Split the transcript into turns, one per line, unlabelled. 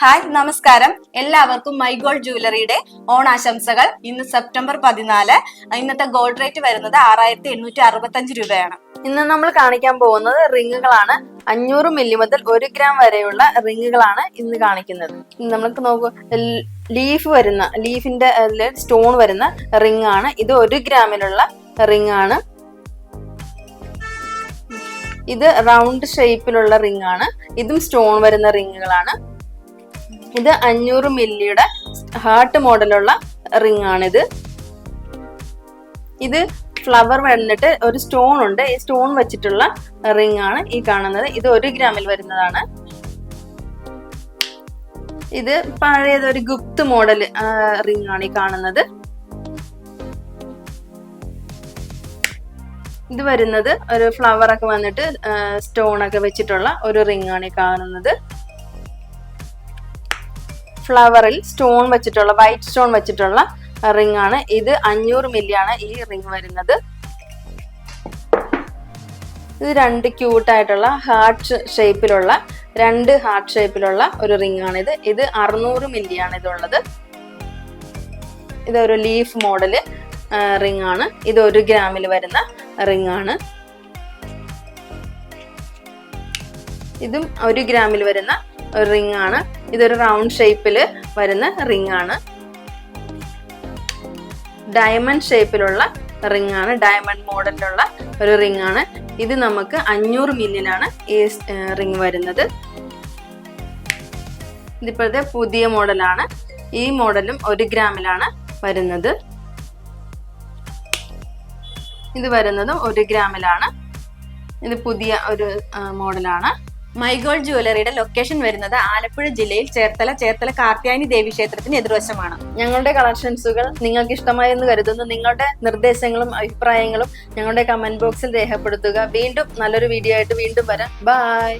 Hi നമസ്കാരം. എല്ലാവർക്കും my gold ജുവലറിയുടെ ഓണാശംസകൾ. ഇന്ന് സെപ്റ്റംബർ പതിനാല്. ഇന്നത്തെ ഗോൾഡ് റേറ്റ് വരുന്നത് ആറായിരത്തി എണ്ണൂറ്റി അറുപത്തഞ്ച് രൂപയാണ്.
ഇന്ന് നമ്മൾ കാണിക്കാൻ പോകുന്നത് റിങ്ങുകളാണ്. അഞ്ഞൂറ് മില്ലി മുതൽ ഒരു ഗ്രാം വരെയുള്ള റിങ്ങുകളാണ് ഇന്ന് കാണിക്കുന്നത്. നമുക്ക് നോക്കൂ ലീഫ് വരുന്ന ലീഫിന്റെ സ്റ്റോൺ വരുന്ന റിങ് ആണ് ഇത് ഒരു ഗ്രാമിലുള്ള റിങ് ആണ് ഇത് റൗണ്ട് ഷേപ്പിലുള്ള റിംഗ് ആണ് ഇതും സ്റ്റോൺ വരുന്ന റിങ്ങുകളാണ്. ഇത് അഞ്ഞൂറ് മില്ലിയുടെ ഹാർട്ട് മോഡലുള്ള റിംഗ് ആണിത്. ഇത് ഫ്ലവർ വന്നിട്ട് ഒരു സ്റ്റോൺ ഉണ്ട്. ഈ സ്റ്റോൺ വെച്ചിട്ടുള്ള റിംഗ് ആണ് ഈ കാണുന്നത്. ഇത് ഒരു ഗ്രാമിൽ വരുന്നതാണ്. ഇത് പഴയത് ഒരു ഗുപ്ത് മോഡൽ റിംഗ് ആണ് ഈ കാണുന്നത്. ഇത് വരുന്നത് ഒരു ഫ്ലവർ ഒക്കെ വന്നിട്ട് സ്റ്റോൺ ഒക്കെ വെച്ചിട്ടുള്ള ഒരു റിംഗ് ആണ് ഈ കാണുന്നത്. ഫ്ലവറിൽ സ്റ്റോൺ വെച്ചിട്ടുള്ള വൈറ്റ് സ്റ്റോൺ വെച്ചിട്ടുള്ള റിംഗ് ആണ്. ഇത് അഞ്ഞൂറ് മില്ലി ആണ് ഈ റിംഗ് വരുന്നത്. ഇത് രണ്ട് ക്യൂട്ട് ആയിട്ടുള്ള ഹാർട്ട് ഷേപ്പിലുള്ള രണ്ട് ഹാർട്ട് ഷേപ്പിലുള്ള ഒരു റിംഗ് ആണ് ഇത്. ഇത് അറുന്നൂറ് മില്ലി ആണ് ഇതുള്ളത്. ഇതൊരു ലീഫ് മോഡൽ റിംഗ് ആണ്. ഇത് ഒരു ഗ്രാമിൽ വരുന്ന റിംഗ് ആണ്. ഇതും ഒരു ഗ്രാമിൽ വരുന്ന ഒരു റിംഗ് ആണ്. ഇതൊരു റൗണ്ട് ഷേപ്പിൽ വരുന്ന റിംഗ് ആണ്. ഡയമണ്ട് ഷേപ്പിലുള്ള റിംഗ് ആണ്. ഡയമണ്ട് മോഡലിലുള്ള ഒരു റിംഗ് ആണ്. ഇത് നമുക്ക് അഞ്ഞൂറ് മില്ലിലാണ് ഈ റിംഗ് വരുന്നത്. ഇതിപ്പോഴത്തെ പുതിയ മോഡലാണ് ഈ മോഡലും ഒരു ഗ്രാമിലാണ് വരുന്നത്. ഇത് വരുന്നതും ഒരു ഗ്രാമിലാണ്. ഇത് പുതിയ ഒരു മോഡലാണ്
മൈ ഗോൾഡ് ജുവലറിയുടെ ലൊക്കേഷൻ വരുന്നത് ആലപ്പുഴ ജില്ലയിൽ ചേർത്തല ചേർത്തല കാർത്യായനി ദേവി ക്ഷേത്രത്തിന് എതിർവശമാണ്.
ഞങ്ങളുടെ കളക്ഷൻസുകൾ നിങ്ങൾക്ക് ഇഷ്ടമായെന്ന് കരുതുന്നു. നിങ്ങളുടെ നിർദ്ദേശങ്ങളും അഭിപ്രായങ്ങളും ഞങ്ങളുടെ കമന്റ് ബോക്സിൽ രേഖപ്പെടുത്തുക. വീണ്ടും നല്ലൊരു വീഡിയോ ആയിട്ട് വീണ്ടും വരാം. ബൈ